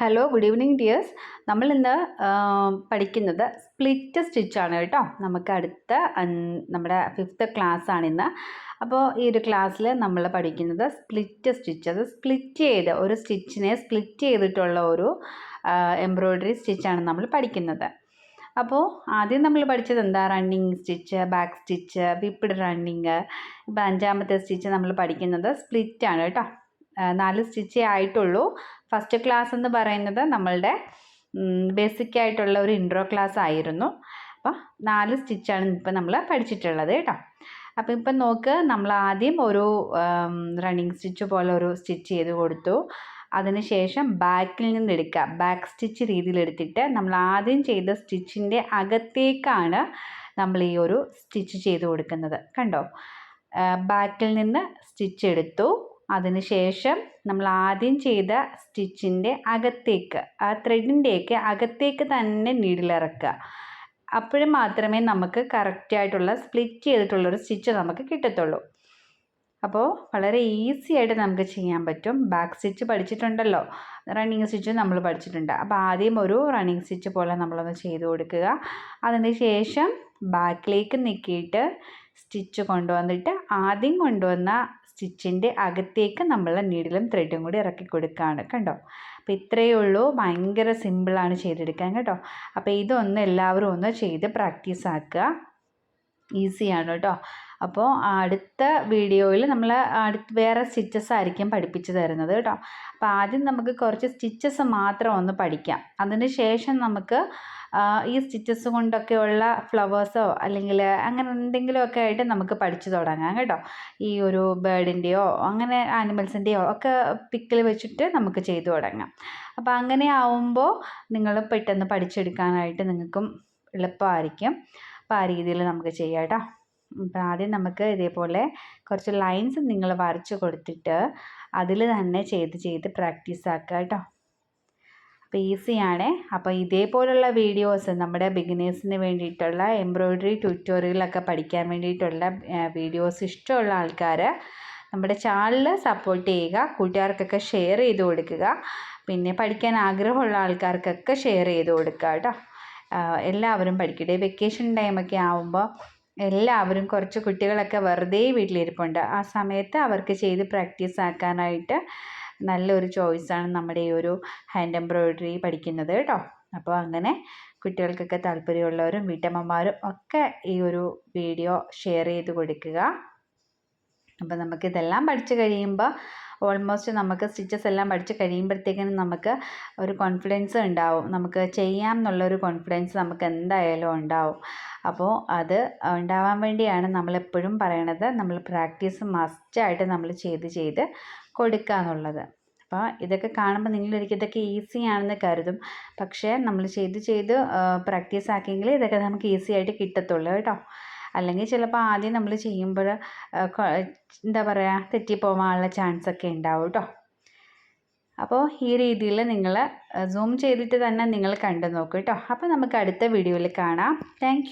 Hello good evening dears നമ്മൾ ഇന്ന് പഠിക്കുന്നത് സ്പ്ലിറ്റ് സ്റ്റിച്ച് ആണ് കേട്ടോ. നമുക്ക് അടുത്ത നമ്മുടെ ഫിഫ്ത്ത് ആണ് ഇന്ന്. അപ്പോൾ ഈ ഒരു ക്ലാസ്സിൽ നമ്മൾ പഠിക്കുന്നത് സ്പ്ലിറ്റ് സ്റ്റിച്ച് അത് സ്പ്ലിറ്റ് ചെയ്ത് ഒരു സ്റ്റിച്ചിനെ സ്പ്ലിറ്റ് ചെയ്തിട്ടുള്ള ഒരു എംബ്രോയ്ഡറി സ്റ്റിച്ചാണ് നമ്മൾ പഠിക്കുന്നത്. അപ്പോൾ ആദ്യം നമ്മൾ പഠിച്ചത് എന്താ? Running stitch back stitch whipped running ഇപ്പോൾ അഞ്ചാമത്തെ സ്റ്റിച്ച് നമ്മൾ പഠിക്കുന്നത് സ്പ്ലിറ്റ് ആണ് കേട്ടോ. നാല് സ്റ്റിച്ചേ ആയിട്ടുള്ളൂ. ഫസ്റ്റ് ക്ലാസ് എന്ന് പറയുന്നത് നമ്മളുടെ ബേസിക് ആയിട്ടുള്ള ഒരു ഇൻട്രോ ക്ലാസ് ആയിരുന്നു. അപ്പോൾ നാല് സ്റ്റിച്ചാണ് ഇപ്പം നമ്മൾ പഠിച്ചിട്ടുള്ളത് കേട്ടോ. അപ്പോൾ ഇപ്പം നോക്ക് നമ്മൾ ആദ്യം ഒരു റണ്ണിങ് സ്റ്റിച്ച് പോലെ ഒരു സ്റ്റിച്ച് ചെയ്ത് കൊടുത്തു. അതിനുശേഷം ബാക്കിൽ നിന്ന് എടുക്കുക. ബാക്ക് സ്റ്റിച്ച് രീതിയിൽ എടുത്തിട്ട് നമ്മൾ ആദ്യം ചെയ്ത സ്റ്റിച്ചിന്റെ അകത്തേക്കാണ് നമ്മൾ ഈ ഒരു സ്റ്റിച്ച് ചെയ്ത് കൊടുക്കുന്നത്. കണ്ടോ? ബാക്കിൽ നിന്ന് സ്റ്റിച്ച് എടുത്തു. അതിനുശേഷം നമ്മൾ ആദ്യം ചെയ്ത സ്റ്റിച്ചിന്റെ അകത്തേക്ക് ആ ത്രെഡിന്റെയൊക്കെ അകത്തേക്ക് തന്നെ നീഡിലിറക്കുക അപ്പോൾ മാത്രമേ നമുക്ക് കറക്റ്റായിട്ടുള്ള സ്പ്ലിറ്റ് ചെയ്തിട്ടുള്ളൊരു സ്റ്റിച്ച് നമുക്ക് കിട്ടത്തുള്ളൂ. അപ്പോൾ വളരെ ഈസി ആയിട്ട് നമുക്ക് ചെയ്യാൻ പറ്റും. ബാക്ക് സ്റ്റിച്ച് പഠിച്ചിട്ടുണ്ടല്ലോ. റണ്ണിങ് സ്റ്റിച്ച് നമ്മൾ പഠിച്ചിട്ടുണ്ട്. അപ്പോൾ ആദ്യം ഒരു റണ്ണിങ് സ്റ്റിച്ച് പോലെ നമ്മളൊന്ന് ചെയ്ത് കൊടുക്കുക. അതിന് ശേഷം ബാക്കിലേക്ക് നീക്കിയിട്ട് സ്റ്റിച്ച് കൊണ്ടുവന്നിട്ട് ആദ്യം കൊണ്ടുവന്ന സ്റ്റിച്ചിന്റെ അകത്തേക്ക് നമ്മൾ നീഡിലും ത്രെഡും കൂടി ഇറക്കി കൊടുക്കുകയാണ് കണ്ടോ? അപ്പോൾ ഇത്രയേ ഉള്ളൂ. ഭയങ്കര സിമ്പിളാണ് ചെയ്തെടുക്കാൻ കേട്ടോ. അപ്പോൾ ഇതൊന്ന് എല്ലാവരും ഒന്ന് ചെയ്ത് പ്രാക്ടീസ് ആക്കുക. ഈസിയാണ് കേട്ടോ. അപ്പോൾ അടുത്ത വീഡിയോയിൽ നമ്മൾ അടുത്ത് വേറെ സ്റ്റിച്ചസ് ആയിരിക്കും പഠിപ്പിച്ചു തരുന്നത് കേട്ടോ. അപ്പോൾ ആദ്യം നമുക്ക് കുറച്ച് സ്റ്റിച്ചസ് മാത്രം ഒന്ന് പഠിക്കാം. അതിന് ശേഷം നമുക്ക് ഈ സ്റ്റിച്ചസ് കൊണ്ടൊക്കെയുള്ള ഫ്ലവേഴ്സോ അല്ലെങ്കിൽ അങ്ങനെ എന്തെങ്കിലുമൊക്കെ ആയിട്ട് നമുക്ക് പഠിച്ചു തുടങ്ങാം കേട്ടോ. ഈ ഒരു ബേർഡിന്റെയോ അങ്ങനെ ആനിമൽസിന്റെയോ ഒക്കെ പിക്കിൽ വെച്ചിട്ട് നമുക്ക് ചെയ്തു തുടങ്ങാം. അപ്പോൾ അങ്ങനെ ആവുമ്പോൾ നിങ്ങൾ പെട്ടെന്ന് പഠിച്ചെടുക്കാനായിട്ട് നിങ്ങൾക്കും എളുപ്പമായിരിക്കും. അപ്പോൾ ആ രീതിയിൽ നമുക്ക് ചെയ്യാം കേട്ടോ. അപ്പോൾ ആദ്യം നമുക്ക് ഇതേപോലെ കുറച്ച് ലൈൻസ് നിങ്ങൾ വരച്ച് കൊടുത്തിട്ട് അതിൽ തന്നെ ചെയ്ത് ചെയ്ത് പ്രാക്ടീസ് ആക്കുക കേട്ടോ. അപ്പോൾ ഈസിയാണ് അപ്പോൾ ഇതേപോലുള്ള വീഡിയോസ് നമ്മുടെ ബിഗിനേഴ്സിന് വേണ്ടിയിട്ടുള്ള എംബ്രോയ്ഡറി ട്യൂട്ടോറിയലൊക്കെ പഠിക്കാൻ വേണ്ടിയിട്ടുള്ള വീഡിയോസ് ഇഷ്ടമുള്ള ആൾക്കാർ നമ്മുടെ ചാനൽ സപ്പോർട്ട് ചെയ്യുക കൂട്ടുകാർക്കൊക്കെ ഷെയർ ചെയ്ത് കൊടുക്കുക പിന്നെ പഠിക്കാൻ ആഗ്രഹമുള്ള ആൾക്കാർക്കൊക്കെ ഷെയർ ചെയ്ത് കൊടുക്കുക കേട്ടോ. എല്ലാവരും പഠിക്കട്ടെ. വെക്കേഷൻ ടൈമൊക്കെ ആവുമ്പോൾ എല്ലാവരും കുറച്ച് കുട്ടികളൊക്കെ വെറുതെ വീട്ടിലിരിപ്പുണ്ട്. ആ സമയത്ത് അവർക്ക് ചെയ്ത് പ്രാക്ടീസ് ആക്കാനായിട്ട് നല്ലൊരു ചോയ്സാണ് നമ്മുടെ ഈ ഒരു ഹാൻഡ് എംബ്രോയിഡറി പഠിക്കുന്നത് കേട്ടോ. അപ്പോൾ അങ്ങനെ കുട്ടികൾക്കൊക്കെ താല്പര്യമുള്ളവരും വീട്ടമ്മമാരും ഒക്കെ ഈ ഒരു വീഡിയോ ഷെയർ ചെയ്ത് കൊടുക്കുക. അപ്പോൾ നമുക്കിതെല്ലാം പഠിച്ചു കഴിയുമ്പോൾ ഓൾമോസ്റ്റ് നമുക്ക് സ്റ്റിച്ചസ് എല്ലാം പഠിച്ച് കഴിയുമ്പോഴത്തേക്കിനും നമുക്ക് ഒരു കോൺഫിഡൻസ് ഉണ്ടാവും. നമുക്ക് ചെയ്യാം എന്നുള്ളൊരു കോൺഫിഡൻസ് നമുക്ക് എന്തായാലും ഉണ്ടാവും. അപ്പോൾ അത് ഉണ്ടാവാൻ വേണ്ടിയാണ് നമ്മളെപ്പോഴും പറയണത്. നമ്മൾ പ്രാക്ടീസ് മസ്റ്റായിട്ട് നമ്മൾ ചെയ്ത് ചെയ്ത് കൊടുക്കുക എന്നുള്ളത്. അപ്പോൾ ഇതൊക്കെ കാണുമ്പോൾ നിങ്ങളൊരിക്കൽ ഇതൊക്കെ ഈസി ആണെന്ന് കരുതും. പക്ഷേ നമ്മൾ ചെയ്ത് ചെയ്ത് പ്രാക്ടീസ് ആക്കിയെങ്കിൽ ഇതൊക്കെ നമുക്ക് ഈസി ആയിട്ട് കിട്ടത്തുള്ളൂ കേട്ടോ. അല്ലെങ്കിൽ ചിലപ്പോൾ ആദ്യം നമ്മൾ ചെയ്യുമ്പോൾ എന്താ പറയുക തെറ്റിപ്പോവാനുള്ള ചാൻസ് ഒക്കെ ഉണ്ടാവും കേട്ടോ അപ്പോൾ ഈ രീതിയിൽ നിങ്ങൾ സൂം ചെയ്തിട്ട് തന്നെ നിങ്ങൾ കണ്ടു നോക്കൂ കേട്ടോ അപ്പോൾ നമുക്ക് അടുത്ത വീഡിയോയിൽ കാണാം. താങ്ക്